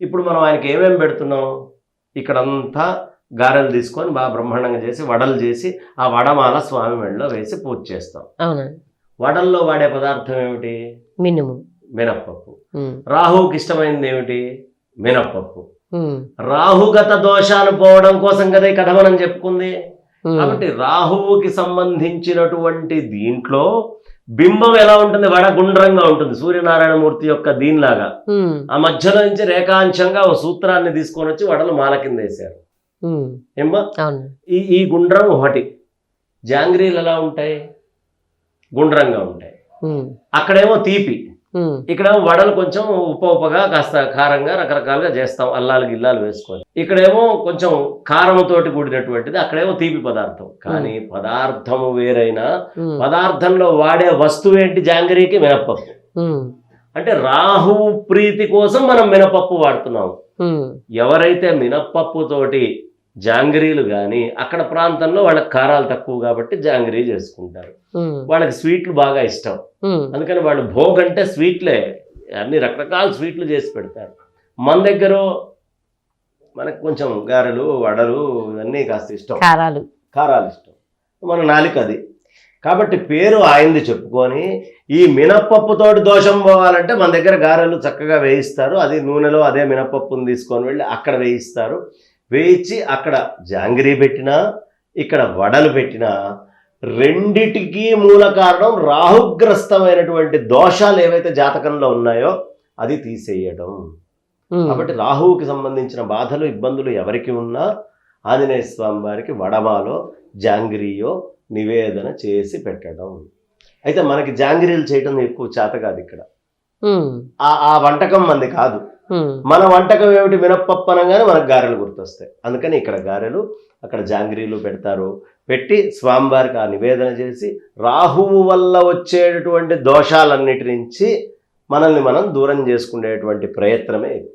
ఇప్పుడు మనం ఆయనకి ఏమేమి పెడుతున్నాం? ఇక్కడంతా గారెలు తీసుకొని బాగా బ్రహ్మాండంగా చేసి వడలు చేసి ఆ వడమాల స్వామి మెడలో వేసి పూజ చేస్తాం. వడల్లో వాడే పదార్థం ఏమిటి? మినుము. మినప్పప్పు. ఉమ్, రాహువుకి ఇష్టమైనది ఏమిటి? మినప్పప్పు. రాహుగత దోషాలు పోవడం కోసం కదా ఈ కథ మనం చెప్పుకుంది? కాబట్టి రాహువుకి సంబంధించినటువంటి దీంట్లో బింబం ఎలా ఉంటుంది? వడ గుండ్రంగా ఉంటుంది. సూర్యనారాయణమూర్తి యొక్క దీనిలాగా. ఆ మధ్యలో నుంచి రేఖాంశంగా ఒక సూత్రాన్ని తీసుకొని వచ్చి వడలు మాల కింద వేశారు. ఏమ్మా? ఈ ఈ గుండ్రం ఒకటి. జాంగ్రీలు ఎలా ఉంటాయి? గుండ్రంగా ఉంటాయి. అక్కడేమో తీపి. ఉమ్, ఇక్కడేమో వడలు కొంచెం ఉప్ప ఉప్పగా కాస్త కారంగా రకరకాలుగా చేస్తాం అల్లాలు గిల్లాలు వేసుకొని. ఇక్కడేమో కొంచెం కారంతోటి కూడినటువంటిది అక్కడేమో తీపి పదార్థం. కానీ పదార్థము వేరైనా పదార్థంలో వాడే వస్తువు ఏంటి జాంగరీకి? మినపప్పు ఉమ్, అంటే రాహువు ప్రీతి కోసం మనం మినపప్పు వాడుతున్నాం. ఎవరైతే మినప్పప్పుతోటి జాంగరీలు కానీ అక్కడ ప్రాంతంలో వాళ్ళకి కారాలు తక్కువ కాబట్టి జాంగరీ చేసుకుంటారు. వాళ్ళకి స్వీట్లు బాగా ఇష్టం. అందుకని వాళ్ళు భోగ్ అంటే స్వీట్లే. అన్ని రకరకాల స్వీట్లు చేసి పెడతారు. మన దగ్గర మనకు కొంచెం గారెలు వడలు ఇవన్నీ కాస్త ఇష్టం. కారాలు. కారాలు ఇష్టం. మన నాలిక అది. కాబట్టి పేరు ఆయింది చెప్పుకొని ఈ మినప్పప్పుతోటి దోషం పోవాలంటే మన దగ్గర గారెలు చక్కగా వేయిస్తారు. అది నూనెలో అదే మినప్పప్పుని తీసుకొని వెళ్ళి అక్కడ వేయిస్తారు. వేయించి అక్కడ జాంగిరీ పెట్టినా ఇక్కడ వడలు పెట్టినా రెండిటికి మూల కారణం రాహుగ్రస్తమైనటువంటి దోషాలు ఏవైతే జాతకంలో ఉన్నాయో అది తీసేయడం కాబట్టి రాహువుకి సంబంధించిన బాధలు ఇబ్బందులు ఎవరికి ఉన్నా ఆంజనేయ స్వామి వారికి వడమాలో జాంగిరియో నివేదన చేసి పెట్టడం. అయితే మనకి జాంగిరీలు చేయడం ఎక్కువ చేత కాదు ఇక్కడ. ఆ ఆ వంటకం మంది కాదు. మన వంటకం ఏమిటి మినప్పప్పు అనగానే మనకు గారెలు గుర్తొస్తాయి. అందుకని ఇక్కడ గారెలు అక్కడ జాంగ్రీలు పెడతారు. పెట్టి స్వామివారికి ఆ నివేదన చేసి రాహువు వల్ల వచ్చేటటువంటి దోషాలన్నిటి నుంచి మనల్ని మనం దూరం చేసుకునేటువంటి ప్రయత్నమే ఇది.